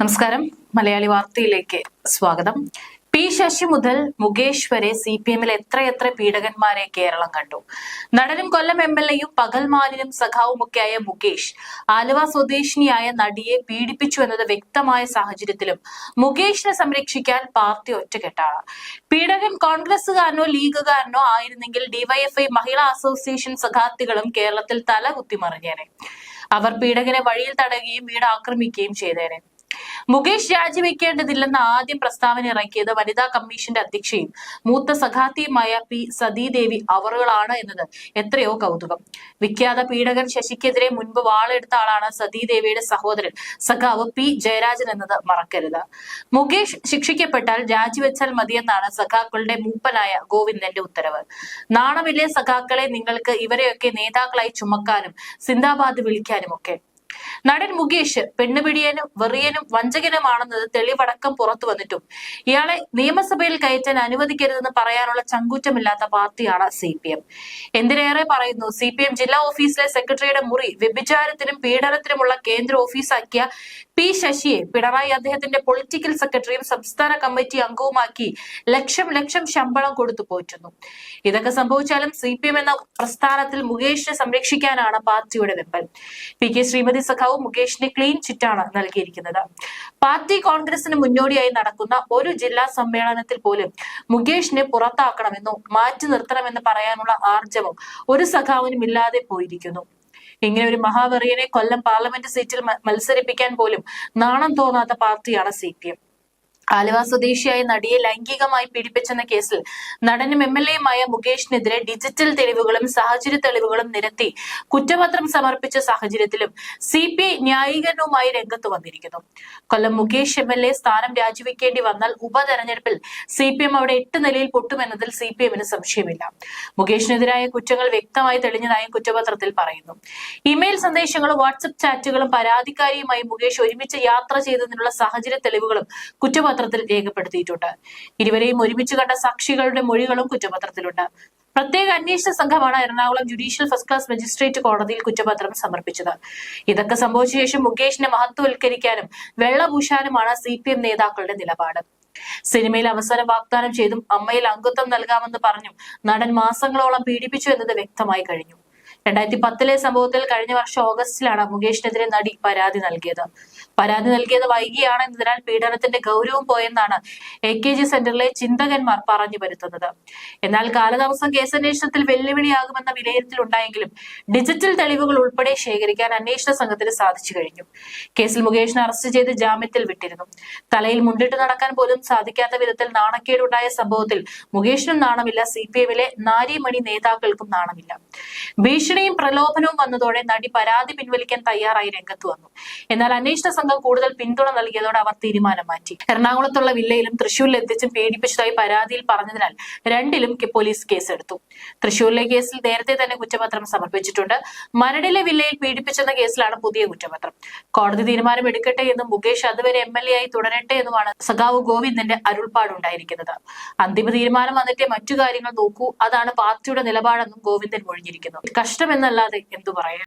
നമസ്കാരം. മലയാളി വാർത്തയിലേക്ക് സ്വാഗതം. പി ശശി മുതൽ മുകേഷ് വരെ സി പി എമ്മിൽ എത്രയെത്ര പീഡകന്മാരെ കേരളം കണ്ടു? നടനും കൊല്ലം എം എൽ എയും പകൽമാലിനും സഖാവുമൊക്കെയായ മുകേഷ് ആലുവ സ്വദേശിനിയായ നടിയെ പീഡിപ്പിച്ചു എന്നത് വ്യക്തമായ സാഹചര്യത്തിലും മുകേഷിനെ സംരക്ഷിക്കാൻ പാർട്ടി ഒറ്റക്കെട്ടാണ്. പീഡകൻ കോൺഗ്രസുകാരനോ ലീഗുകാരനോ ആയിരുന്നെങ്കിൽ ഡിവൈഎഫ്ഐ മഹിളാ അസോസിയേഷൻ സഖാത്തികളും കേരളത്തിൽ തല കുത്തിമറിഞ്ഞേനെ അവർ പീഡകനെ വഴിയിൽ തടയുകയും വീട് ആക്രമിക്കുകയും ചെയ്തേനെ. മുകേഷ് രാജിവെക്കേണ്ടതില്ലെന്ന് ആദ്യം പ്രസ്താവന ഇറക്കിയത് വനിതാ കമ്മീഷന്റെ അധ്യക്ഷയും മൂത്ത സഖാത്തിയുമായ പി സതീദേവി അവറുകളാണ് എന്നത് എത്രയോ കൗതുകം. വിഖ്യാത പീഡകൻ ശശിക്കെതിരെ മുൻപ് വാളെടുത്ത ആളാണ് സതീദേവിയുടെ സഹോദരൻ. സഖാവ് പി ജയരാജൻ എന്നത് മറക്കരുത്. മുകേഷ് ശിക്ഷിക്കപ്പെട്ടാൽ രാജിവെച്ചാൽ മതിയെന്നാണ് സഖാക്കളുടെ മൂപ്പനായ ഗോവിന്ദന്റെ ഉത്തരവ്. നാണമില്ലേ സഖാക്കളെ നിങ്ങൾക്ക് ഇവരെയൊക്കെ നേതാക്കളായി ചുമക്കാനും സിന്ദാബാദ് വിളിക്കാനും ഒക്കെ നടൻ മുകേഷ് പെണ്ണുപിടിയനും വെറിയനും വഞ്ചകനുമാണെന്നത് തെളിവടക്കം പുറത്തു വന്നിട്ടും. ഇയാളെ നിയമസഭയിൽ കയറ്റാൻ അനുവദിക്കരുതെന്ന് പറയാനുള്ള ചങ്കൂറ്റമില്ലാത്ത പാർട്ടിയാണ് സി പി എം. എന്തിനേറെ പറയുന്നു? സി പി എം ജില്ലാ ഓഫീസിലെ സെക്രട്ടറിയുടെ മുറി വ്യഭിചാരത്തിനും പീഡനത്തിനുമുള്ള കേന്ദ്ര ഓഫീസാക്കിയ പി ശശിയെ പിണറായി അദ്ദേഹത്തിന്റെ പൊളിറ്റിക്കൽ സെക്രട്ടറിയും സംസ്ഥാന കമ്മിറ്റി അംഗവുമാക്കി ലക്ഷം ലക്ഷം ശമ്പളം കൊടുത്തു പോറ്റുന്നു. ഇതൊക്കെ സംഭവിച്ചാലും സി പി എം എന്ന പ്രസ്ഥാനത്തിൽ മുകേഷിനെ സംരക്ഷിക്കാനാണ് പാർട്ടിയുടെ വെമ്പൽ. പി കെ ശ്രീമതി സഖാവ് മുകേഷിന് ക്ലീൻ ചിറ്റാണ് നൽകിയിരിക്കുന്നത്. പാർട്ടി കോൺഗ്രസിന് മുന്നോടിയായി നടക്കുന്ന ഒരു ജില്ലാ സമ്മേളനത്തിൽ പോലും മുകേഷിനെ പുറത്താക്കണമെന്നോ മാറ്റി നിർത്തണമെന്ന് പറയാനുള്ള ആർജവം ഒരു സഖാവിനും ഇല്ലാതെ പോയിരിക്കുന്നു. ഇങ്ങനെ ഒരു മഹാവെറിയനെ കൊല്ലം പാർലമെന്റ് സീറ്റിൽ മത്സരിപ്പിക്കാൻ പോലും നാണം തോന്നാത്ത പാർട്ടിയാണ് സി പി എം. ആലുവ സ്വദേശിയായ നടിയെ ലൈംഗികമായി പീഡിപ്പിച്ചെന്ന കേസിൽ നടനും എം എൽ എയുമായ മുകേഷിനെതിരെ ഡിജിറ്റൽ തെളിവുകളും സാഹചര്യ തെളിവുകളും നിരത്തി കുറ്റപത്രം സമർപ്പിച്ച സാഹചര്യത്തിലും സി പി ഐ ന്യായീകരണവുമായി രംഗത്ത് വന്നിരിക്കുന്നു. Kollam Mukesh M L A സ്ഥാനം രാജിവെക്കേണ്ടി വന്നാൽ ഉപതെരഞ്ഞെടുപ്പിൽ സി പി എം അവിടെ എട്ട് നിലയിൽ പൊട്ടുമെന്നതിൽ സി പി എമ്മിന് സംശയമില്ല. മുകേഷിനെതിരായ കുറ്റങ്ങൾ വ്യക്തമായി തെളിഞ്ഞതായും കുറ്റപത്രത്തിൽ പറയുന്നു. ഇമെയിൽ സന്ദേശങ്ങളും വാട്സപ്പ് ചാറ്റുകളും പരാതിക്കാരിയുമായി മുകേഷ് ഒരുമിച്ച് യാത്ര ചെയ്തതിനുള്ള സാഹചര്യ തെളിവുകളും കുറ്റപത്രം കുറ്റപത്രത്തിൽ രേഖപ്പെടുത്തിയിട്ടുണ്ട്. ഇരുവരെയും ഒരുമിച്ച് കണ്ട സാക്ഷികളുടെ മൊഴികളും കുറ്റപത്രത്തിലുണ്ട്. പ്രത്യേക അന്വേഷണ സംഘമാണ് Ernakulam judicial first class magistrate കോടതിയിൽ കുറ്റപത്രം സമർപ്പിച്ചത്. ഇതൊക്കെ സംഭവിച്ച ശേഷം മുകേഷിനെ മഹത്വവൽക്കരിക്കാനും വെള്ളപൂശാനുമാണ് സി പി എം നേതാക്കളുടെ നിലപാട്. സിനിമയിൽ അവസരം വാഗ്ദാനം ചെയ്തും അമ്മയിൽ അംഗത്വം നൽകാമെന്ന് പറഞ്ഞും നടൻ മാസങ്ങളോളം പീഡിപ്പിച്ചു എന്നത് വ്യക്തമായി കഴിഞ്ഞു. രണ്ടായിരത്തി പത്തിലെ സംഭവത്തിൽ കഴിഞ്ഞ വർഷം ഓഗസ്റ്റിലാണ് മുകേഷിനെതിരെ നടി പരാതി നൽകിയത്. പരാതി നൽകിയത് വൈകിയാണ്. എന്നതിനാൽ പീഡനത്തിന്റെ ഗൗരവം പോയെന്നാണ് എ കെ ജി സെന്ററിലെ ചിന്തകന്മാർ പറഞ്ഞു വരുത്തുന്നത്. എന്നാൽ കാലതാമസം കേസന്വേഷണത്തിൽ വെല്ലുവിളിയാകുമെന്ന വിലയിരുത്തൽ ഉണ്ടായെങ്കിലും ഡിജിറ്റൽ തെളിവുകൾ ഉൾപ്പെടെ ശേഖരിക്കാൻ അന്വേഷണ സംഘത്തിന് സാധിച്ചു കഴിഞ്ഞു. കേസിൽ മുകേഷിനെ അറസ്റ്റ് ചെയ്ത് ജാമ്യത്തിൽ വിട്ടിരുന്നു. തലയിൽ മുണ്ടിട്ട് നടക്കാൻ പോലും സാധിക്കാത്ത വിധത്തിൽ നാണക്കേടുണ്ടായ സംഭവത്തിൽ മുകേഷിനും നാണമില്ല. സി പി എമ്മിലെ നാരിമണി നേതാക്കൾക്കും നാണമില്ല. ഭീഷണിയും പ്രലോഭനവും വന്നതോടെ നടി പരാതി പിൻവലിക്കാൻ തയ്യാറായി രംഗത്ത് വന്നു. എന്നാൽ അന്വേഷണ സംഘം കൂടുതൽ പിന്തുണ നൽകിയതോടെ അവർ തീരുമാനം മാറ്റി. എറണാകുളത്തുള്ള വില്ലയിലും തൃശൂരിൽ എത്തിച്ചും പീഡിപ്പിച്ചതായി പരാതിയിൽ പറഞ്ഞതിനാൽ രണ്ടിലും പോലീസ് കേസെടുത്തു. തൃശൂരിലെ കേസിൽ നേരത്തെ തന്നെ കുറ്റപത്രം സമർപ്പിച്ചിട്ടുണ്ട്. മരടിലെ വില്ലയിൽ പീഡിപ്പിച്ചെന്ന കേസിലാണ് പുതിയ കുറ്റപത്രം. കോടതി തീരുമാനം എടുക്കട്ടെ എന്നും മുകേഷ് അതുവരെ എം എൽ എ ആയി തുടരട്ടെ എന്നുമാണ് സഖാവ് ഗോവിന്ദന്റെ അരുൾപ്പാടുണ്ടായിരിക്കുന്നത്. അന്തിമ തീരുമാനം വന്നിട്ടേ മറ്റു കാര്യങ്ങൾ നോക്കൂ. അതാണ് പാർട്ടിയുടെ നിലപാടെന്നും ഗോവിന്ദൻ മൊഴിഞ്ഞിരിക്കുന്നു. കഷ്ടമെന്നല്ലാതെ എന്തു പറയാൻ